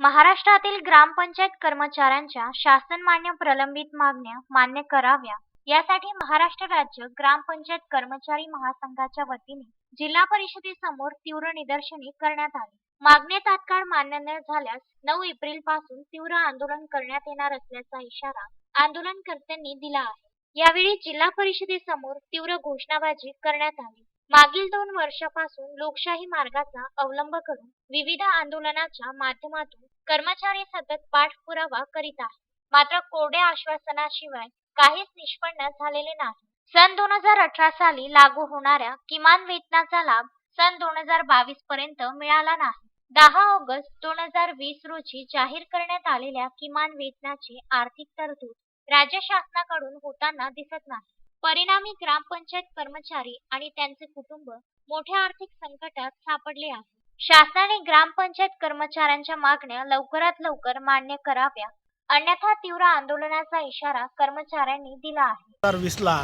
महाराष्ट्रातील ग्रामपंचायत कर्मचाऱ्यांच्या शासनमान्य प्रलंबित मागण्या मान्य कराव्या. यासाठी महाराष्ट्र राज्य ग्रामपंचायत कर्मचारी महासंघाच्या वतीने जिल्हा परिषदेसमोर तीव्र निदर्शने करण्यात आली. मागण्या तात्काळ मान्य न झाल्यास नऊ एप्रिलपासून तीव्र आंदोलन करण्यात येणार असल्याचा इशारा आंदोलनकर्त्यांनी दिला आहे. यावेळी जिल्हा परिषदेसमोर तीव्र घोषणाबाजी करण्यात आली. मागील दोन वर्षापासून लोकशाही मार्गाचा अवलंब करून विविध आंदोलनाच्या माध्यमातून कर्मचारी सतत पाठपुरावा करीत आहे मात्र कोरड्या आश्वासनाशिवाय काहीच निष्पन्न झालेले नाही. सन दोन हजार अठरा साली लागू होणाऱ्या किमान वेतनाचा लाभ सन दोन हजार बावीस पर्यंत मिळाला नाही. दहा ऑगस्ट दोन हजार वीस रोजी जाहीर करण्यात आलेल्या किमान वेतनाची आर्थिक तरतूद राज्य शासनाकडून होताना दिसत नाही. परिणामी ग्रामपंचायत कर्मचारी आणि त्यांचे कुटुंब मोठ्या आर्थिक संकटात सापडले आहेत शासनाने ग्रामपंचायत कर्मचाऱ्यांच्या मागण्या लवकरात लवकर मान्य कराव्या अन्यथा तीव्र आंदोलनाचा इशारा कर्मचाऱ्यांनी दिला आहे. हजार वीसला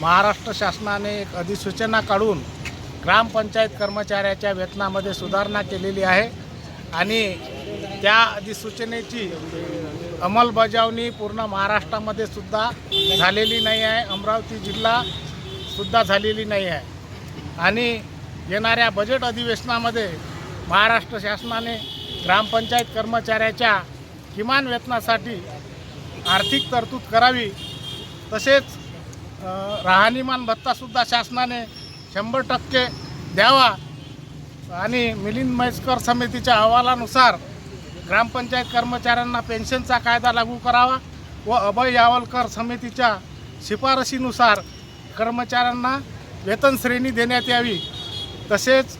महाराष्ट्र शासनाने एक अधिसूचना काढून ग्रामपंचायत कर्मचाऱ्याच्या वेतनामध्ये सुधारणा केलेली आहे आणि त्या अधिसूचनेची अंमलबजावणी पूर्ण महाराष्ट्रामध्ये सुद्धा झालेली नाही आहे. अमरावती जिल्हा सुद्धा झालेली नाही आहे. आणि येणाऱ्या बजेट अधिवेशनामध्ये महाराष्ट्र शासनाने ग्रामपंचायत कर्मचाऱ्याच्या किमान वेतनासाठी आर्थिक तरतूद करावी तसेच राहणीमान भत्तासुद्धा शासनाने शंभर टक्के द्यावा आणि मिलिंद म्हैसकर समितीच्या अहवालानुसार ग्रामपंचायत कर्मचाऱ्यांना पेन्शनचा कायदा लागू करावा व अभय यावलकर समितीच्या शिफारशीनुसार कर्मचाऱ्यांना वेतन श्रेणी देण्यात यावी. तसेच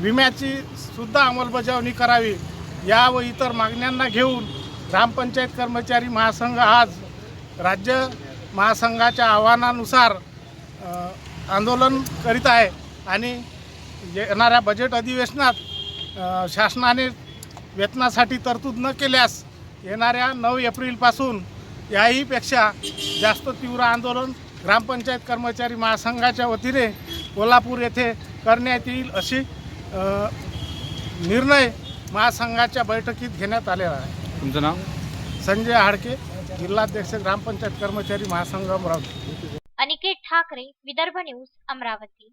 विम्याची सुद्धा अंमलबजावणी करावी या व इतर मागण्यांना घेऊन ग्रामपंचायत कर्मचारी महासंघ आज राज्य महासंघाच्या आव्हानानुसार आंदोलन करीत आहे आणि येणाऱ्या बजेट अधिवेशनात शासनाने वेतनासाठी तरतूद न केल्यास येणाऱ्या नऊ एप्रिलपासून याहीपेक्षा जास्त तीव्र आंदोलन ग्रामपंचायत कर्मचारी महासंघाच्या वतीने कोल्हापूर येथे करण्यात येईल अशी निर्णय महासंघाच्या बैठकीत घेण्यात आलेला आहे. तुमचं नाव? संजय हाडके जिल्हाध्यक्ष ग्रामपंचायत कर्मचारी महासंघ अमरावती. अनिकेत ठाकरे विदर्भ न्यूज अमरावती.